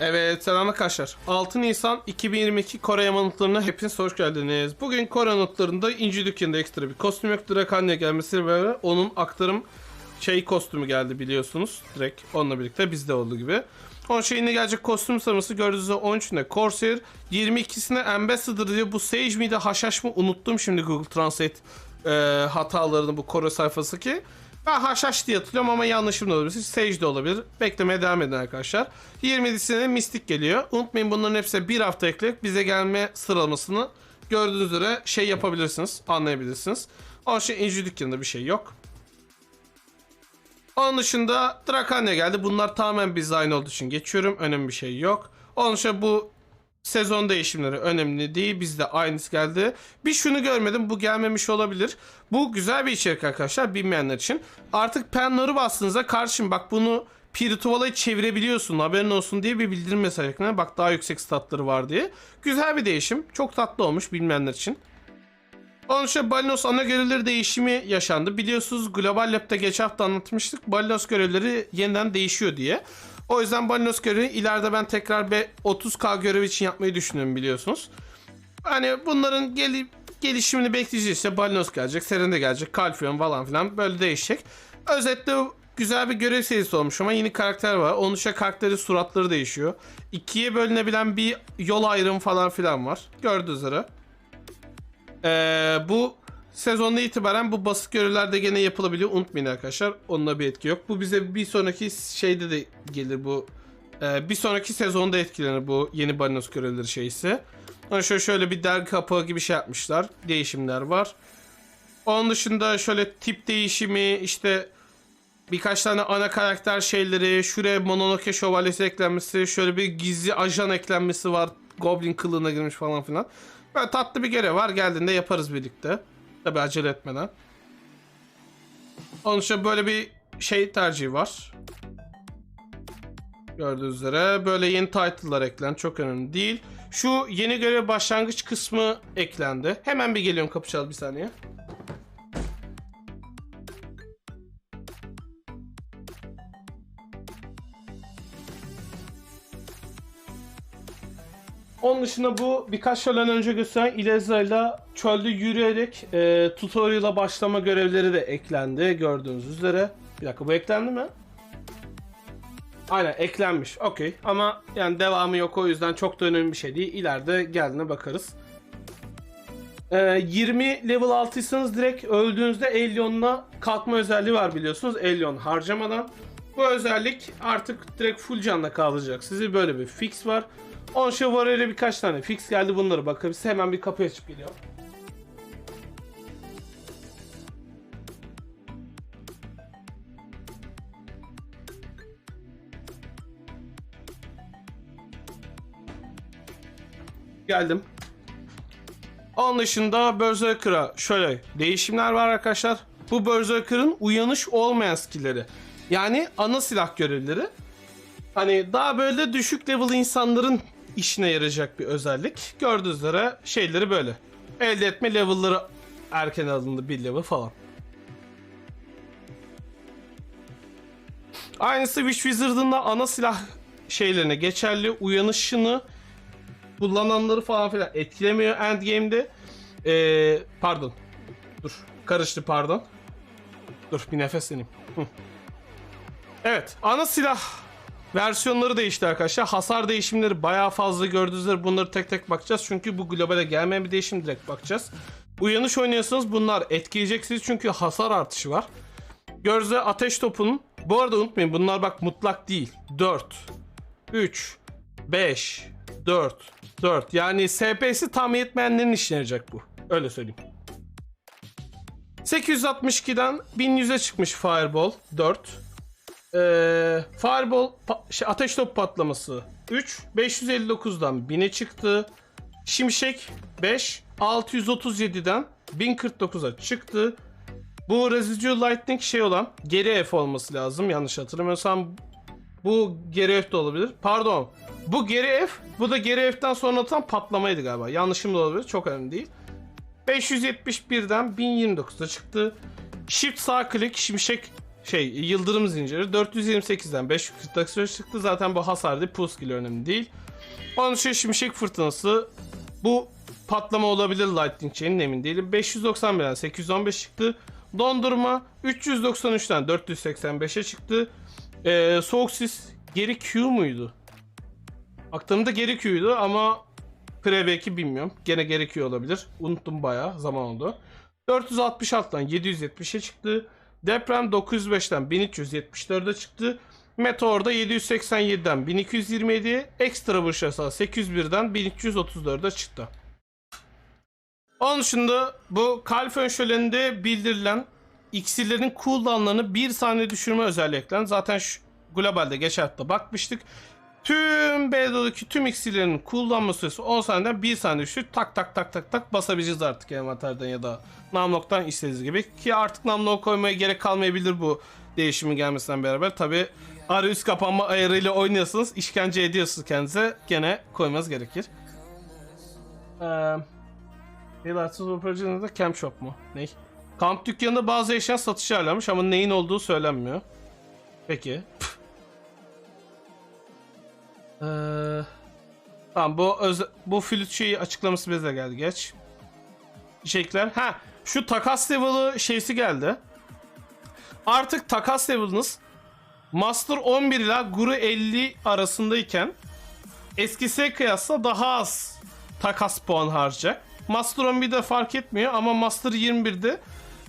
Evet selam arkadaşlar. 6 Nisan 2022 Kore Yamanıtlarına hepiniz hoş geldiniz. Bugün Kore Yamanıtlarında İnci Dükkanı'nda ekstra bir kostüm yok. Direkt anne gelmesiyle beraber onun aktarım şey kostümü geldi biliyorsunuz. Direkt onunla birlikte bizde olduğu gibi. Onun şeyine gelecek kostüm sırası gördüğünüz gibi 13'ünde Corsair, 22'sine Ambassador diyor. Bu Sage miydi Haşhaş mı unuttum şimdi Google Translate e, hatalarını bu Kore sayfası ki. Ben Haşhaş diye hatırlıyorum ama yanlışım da olabilir. Sage de olabilir. Beklemeye devam edin arkadaşlar. 27'sine Mystic geliyor. Unutmayın bunların hepsi bir hafta ekleyip bize gelme sıralamasını gördüğünüz üzere şey yapabilirsiniz. Anlayabilirsiniz. Onun için İnci Dükkanı'nda bir şey yok. Onun dışında Drakanya geldi. Bunlar tamamen bizde aynı olduğu için geçiyorum. Önemli bir şey yok. Onun dışında bu sezon değişimleri önemli değil. Bizde aynısı geldi. Bir şunu görmedim. Bu gelmemiş olabilir. Bu güzel bir içerik arkadaşlar bilmeyenler için. Artık penları bastığınızda karşım bak bunu Pirituvala'yı çevirebiliyorsun haberin olsun diye bir bildirim mesajı ekranına. Bak daha yüksek statları var diye. Güzel bir değişim. Çok tatlı olmuş bilmeyenler için. Onun için Balinos ana görevleri değişimi yaşandı. Biliyorsunuz Global Lab'de geçen hafta anlatmıştık. Balinos görevleri yeniden değişiyor diye. O yüzden Balinos görevi ileride ben tekrar bir 30k görev için yapmayı düşünüyorum biliyorsunuz. Hani bunların gel gelişimini bekleyeceğiz işte Balinos gelecek, Serende gelecek, Kalfion falan filan böyle değişecek. Özetle güzel bir görev serisi olmuş ama yeni karakter var. Onun dışında karakteri suratları değişiyor. İkiye bölünebilen bir yol ayrımı falan filan var. Gördüğünüz üzere. Ee, bu sezonda itibaren bu basit görevlerde gene yapılabiliyor. Unutmayın arkadaşlar. Onunla bir etki yok. Bu bize bir sonraki şeyde de gelir bu. Ee, bir sonraki sezonda etkilenir bu yeni Balinos görevleri şeysi. Hani şöyle, şöyle bir dergi kapağı gibi şey yapmışlar. Değişimler var. Onun dışında şöyle tip değişimi işte birkaç tane ana karakter şeyleri, şuraya Mononoke şövalyesi eklenmesi, şöyle bir gizli ajan eklenmesi var. Goblin kılığına girmiş falan filan. Böyle tatlı bir görev var. Geldiğinde yaparız birlikte. Tabi acele etmeden. Onun için böyle bir şey tercihi var. Gördüğünüz üzere böyle yeni title'lar eklendi. Çok önemli değil. Şu yeni görev başlangıç kısmı eklendi. Hemen bir geliyorum kapı çal bir saniye. Onun dışında bu birkaç yıldan önce gösteren Ileza ile çölde yürüyerek e, tutorial'a başlama görevleri de eklendi gördüğünüz üzere. Bir dakika bu eklendi mi? Aynen eklenmiş. Okey. Ama yani devamı yok o yüzden çok da önemli bir şey değil. İleride geldiğine bakarız. Ee, 20 level 6'ysanız direkt öldüğünüzde Elyon'la kalkma özelliği var biliyorsunuz. Elyon harcamadan. Bu özellik artık direkt full canla kalacak. Sizi böyle bir fix var. On şey var öyle birkaç tane fix geldi bunları bakabiliriz. Hemen bir kapı açıp geliyor. Geldim. Onun dışında Berserker'a şöyle değişimler var arkadaşlar. Bu Berserker'ın uyanış olmayan skill'leri. Yani ana silah görevleri. Hani daha böyle düşük level insanların işine yarayacak bir özellik. Gördüğünüz üzere şeyleri böyle. Elde etme level'ları erken alındı bir level falan. Aynısı Witch Wizard'ın da ana silah şeylerine geçerli. Uyanışını kullananları falan filan etkilemiyor endgame'de. Ee, pardon. Dur. Karıştı pardon. Dur bir nefesleneyim. Hı. Evet. Ana silah versiyonları değişti arkadaşlar. Hasar değişimleri bayağı fazla gördüğünüz üzere bunları tek tek bakacağız. Çünkü bu globale gelmeyen bir değişim direkt bakacağız. Uyanış oynuyorsanız bunlar etkileyeceksiniz çünkü hasar artışı var. Gözde ateş topunun bu arada unutmayın bunlar bak mutlak değil. 4 3 5 4 4 yani SP'si tam yetmeyenlerin işine bu. Öyle söyleyeyim. 862'den 1100'e çıkmış Fireball 4. Ee, Fireball şey, ateş top patlaması 3. 559'dan 1000'e çıktı. Şimşek 5. 637'den 1049'a çıktı. Bu Residual Lightning şey olan geri F olması lazım yanlış hatırlamıyorsam bu geri F de olabilir. Pardon. Bu geri F, bu da geri F'den sonra atan patlamaydı galiba. Yanlışım da olabilir. Çok önemli değil. 571'den 1029'a çıktı. Shift sağ klik şimşek şey yıldırım zinciri 428'den 540'a çıktı. Zaten bu hasar değil pulse kill önemli değil. Onun için şimşek fırtınası bu patlama olabilir Lightning Chain'in emin değilim. 591'den 815 çıktı. Dondurma 393'ten 485'e çıktı. Ee, soğuk sis geri Q muydu? Aklımda geri Q'ydu ama Pre bilmiyorum. Gene Q olabilir. Unuttum bayağı zaman oldu. 466'dan 770'e çıktı. Deprem 905'ten 1374'e çıktı. Meteor'da 787'den 1227'ye, ekstra vuruş yasağı 801'den 1334'e çıktı. Onun dışında bu Kalfön şöleninde bildirilen iksirlerin cooldownlarını 1 saniye düşürme özelliği. Zaten şu, globalde geçen hafta bakmıştık. Tüm B'deki tüm iksirlerin cooldown süresi 10 saniyeden 1 saniye düştü. Tak tak tak tak tak basabileceğiz artık envanterden ya da Namlock'tan istediğiniz gibi. Ki artık Namlock koymaya gerek kalmayabilir bu değişimin gelmesinden beraber. Tabi ara üst kapanma ayarıyla oynuyorsunuz. işkence ediyorsunuz kendinize. Gene koymanız gerekir. Eee... Yılarsız bu projenin de Camp Shop mu? Ney? Kamp dükkanında bazı eşya satışa ayarlanmış ama neyin olduğu söylenmiyor. Peki. Ee, tamam bu öz bu flüt şeyi açıklaması bize geldi geç. Teşekkürler. Ha şu takas level'ı şeysi geldi. Artık takas level'ınız Master 11 ile Guru 50 arasındayken eskisiye kıyasla daha az takas puan harcayacak. Master 11'de fark etmiyor ama Master 21'de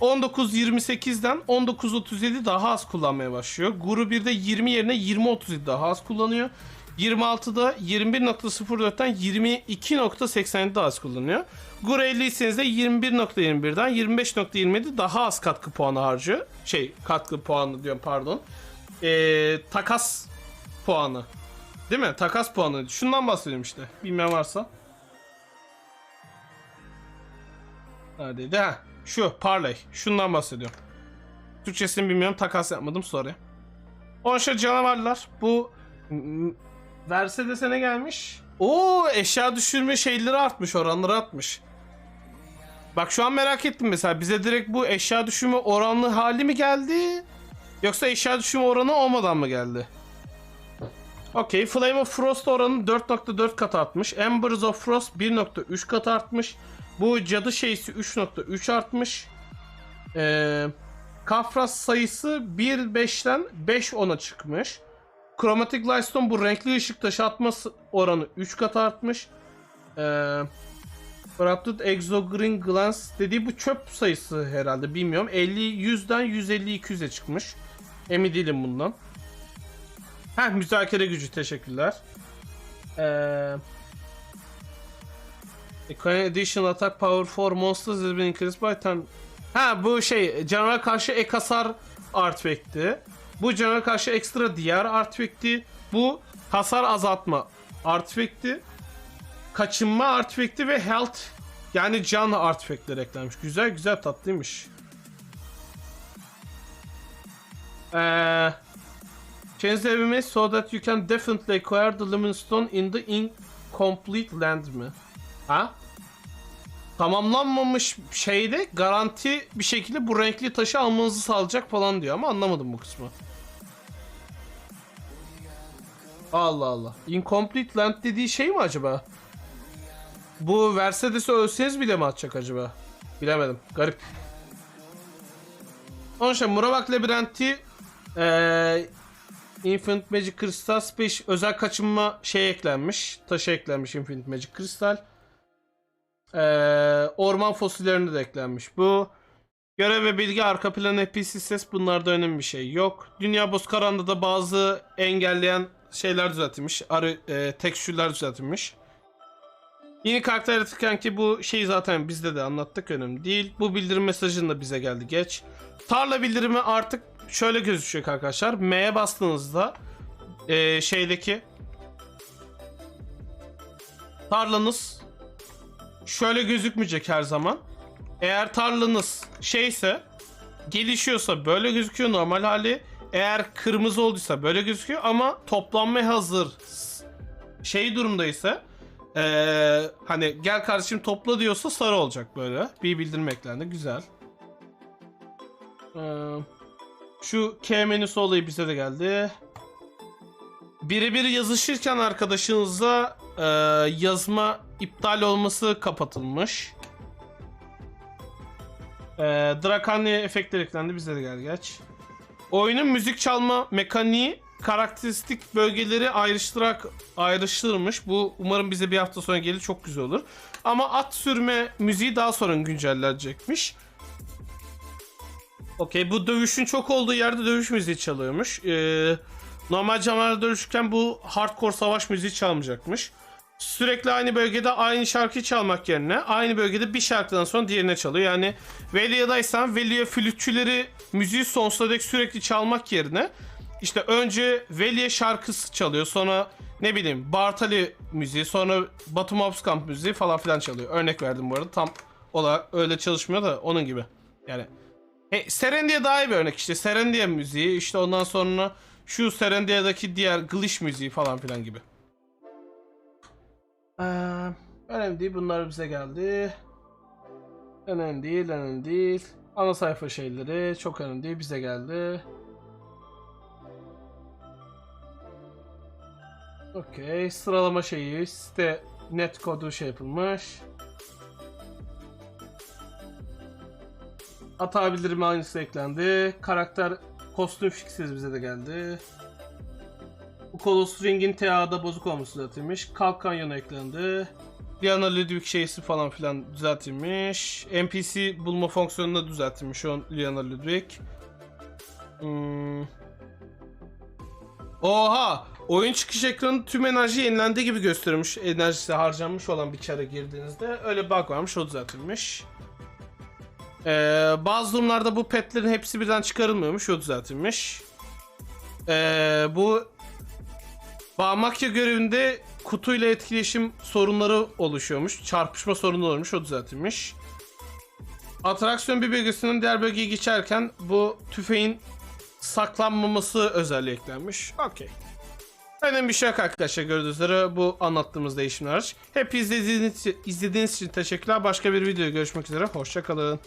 19.28'den 19.37 daha az kullanmaya başlıyor. Guru 1'de 20 yerine 20.37 daha az kullanıyor. 26'da 21.04'ten 22.87 daha az kullanıyor. Guru 50 iseniz de 21.21'den 25.27 daha az katkı puanı harcıyor. Şey katkı puanı diyorum pardon. Ee, takas puanı. Değil mi? Takas puanı. Şundan bahsediyorum işte. Bilmeyen varsa. Neredeydi? Ha, şu Parlay. Şundan bahsediyorum. Türkçesini bilmiyorum. Takas yapmadım. Sorry. Şey canavarlar. Bu verse desene gelmiş. Oo eşya düşürme şeyleri artmış. Oranları artmış. Bak şu an merak ettim mesela. Bize direkt bu eşya düşürme oranlı hali mi geldi? Yoksa eşya düşürme oranı olmadan mı geldi? Okey. Flame of Frost oranı 4.4 kat artmış. Embers of Frost 1.3 kat artmış. Bu cadı şeysi 3.3 artmış. Ee, Kafras sayısı 1.5'ten 5.10'a çıkmış. Chromatic Lightstone bu renkli ışık taşı oranı 3 kat artmış. Ee, Corrupted Exogreen Glance dediği bu çöp sayısı herhalde bilmiyorum. 50 100'den 150 200'e çıkmış. Emin değilim bundan. Heh müzakere gücü teşekkürler. Eee Economic Additional Attack Power for Monsters has been increased by 10. Ha bu şey canavara karşı ek hasar artifact'i. Bu canavara karşı ekstra diğer artifact'i. Bu hasar azaltma artifact'i. Kaçınma artifact'i ve health yani can artifact'leri eklenmiş. Güzel güzel tatlıymış. Eee Change image so that you can definitely acquire the Luminous Stone in the incomplete land mi? Ha? Tamamlanmamış şeyde garanti bir şekilde bu renkli taşı almanızı sağlayacak falan diyor ama anlamadım bu kısmı. Allah Allah. Incomplete land dediği şey mi acaba? Bu Mercedes'i ölseniz bile mi atacak acaba? Bilemedim. Garip. İçin Muravak Labirenti eee Infinite Magic Crystal Space özel kaçınma şey eklenmiş. Taşı eklenmiş Infinite Magic Crystal. Ee, orman fosillerinde de eklenmiş bu. Görev ve bilgi arka plan NPC ses bunlarda önemli bir şey yok. Dünya Bozkaran'da da bazı engelleyen şeyler düzeltilmiş. Arı e, tekstürler düzeltilmiş. Yeni karakter yaratırken ki bu şeyi zaten bizde de anlattık önemli değil. Bu bildirim mesajını da bize geldi geç. Tarla bildirimi artık şöyle gözükecek arkadaşlar. M'ye bastığınızda e, şeydeki tarlanız şöyle gözükmeyecek her zaman. Eğer tarlanız şeyse gelişiyorsa böyle gözüküyor normal hali. Eğer kırmızı olduysa böyle gözüküyor ama toplanmaya hazır şey durumdaysa eee, hani gel kardeşim topla diyorsa sarı olacak böyle. Bir bildirim eklendi güzel. Eee, Şu K menüsü olayı bize de geldi. Birebir yazışırken arkadaşınızla e, yazma iptal olması kapatılmış. E, Drakani efektler eklendi bize de geldi geç. Oyunun müzik çalma mekaniği karakteristik bölgeleri ayrıştırarak ayrıştırılmış. Bu umarım bize bir hafta sonra gelir çok güzel olur. Ama at sürme müziği daha sonra güncellenecekmiş. Okey bu dövüşün çok olduğu yerde dövüş müziği çalıyormuş. Ee, normal canavarla dövüşürken bu hardcore savaş müziği çalmayacakmış. Sürekli aynı bölgede aynı şarkıyı çalmak yerine aynı bölgede bir şarkıdan sonra diğerine çalıyor. Yani Velia'daysan Velia flütçüleri müziği sonsuza dek sürekli çalmak yerine işte önce Velia şarkısı çalıyor sonra ne bileyim Bartali müziği sonra Batu Mobscamp müziği falan filan çalıyor. Örnek verdim bu arada tam olarak öyle çalışmıyor da onun gibi. Yani He, Serendia daha iyi bir örnek işte. Serendia müziği işte ondan sonra şu Serendia'daki diğer glitch müziği falan filan gibi. Ee, önemli değil bunlar bize geldi. Önemli değil önemli değil. Ana sayfa şeyleri çok önemli değil bize geldi. Okey sıralama şeyi site net kodu şey yapılmış. Hata bildirimi aynısı eklendi. Karakter kostüm fiksiz bize de geldi. Kolos Ring'in TA'da bozuk olması düzeltilmiş. Kalk Kanyonu eklendi. Diana Ludwig şeysi falan filan düzeltilmiş. NPC bulma fonksiyonu da düzeltilmiş o Liana Ludwig. Hmm. Oha! Oyun çıkış ekranı tüm enerji yenilendi gibi gösteriyormuş. Enerjisi harcanmış olan bir çare girdiğinizde. Öyle bug varmış o düzeltilmiş. Ee, bazı durumlarda bu petlerin hepsi birden çıkarılmıyormuş. O düzeltilmiş. Ee, bu Bağmakya görevinde kutuyla etkileşim sorunları oluşuyormuş. Çarpışma sorunu olmuş. O düzeltilmiş. Atraksiyon bir bölgesinin diğer bölgeye geçerken bu tüfeğin saklanmaması özelliği eklenmiş. Okey. Önemli bir şey yok arkadaşlar gördüğünüz üzere bu anlattığımız değişimler. Hep izlediğiniz, izlediğiniz için teşekkürler. Başka bir videoda görüşmek üzere. Hoşçakalın.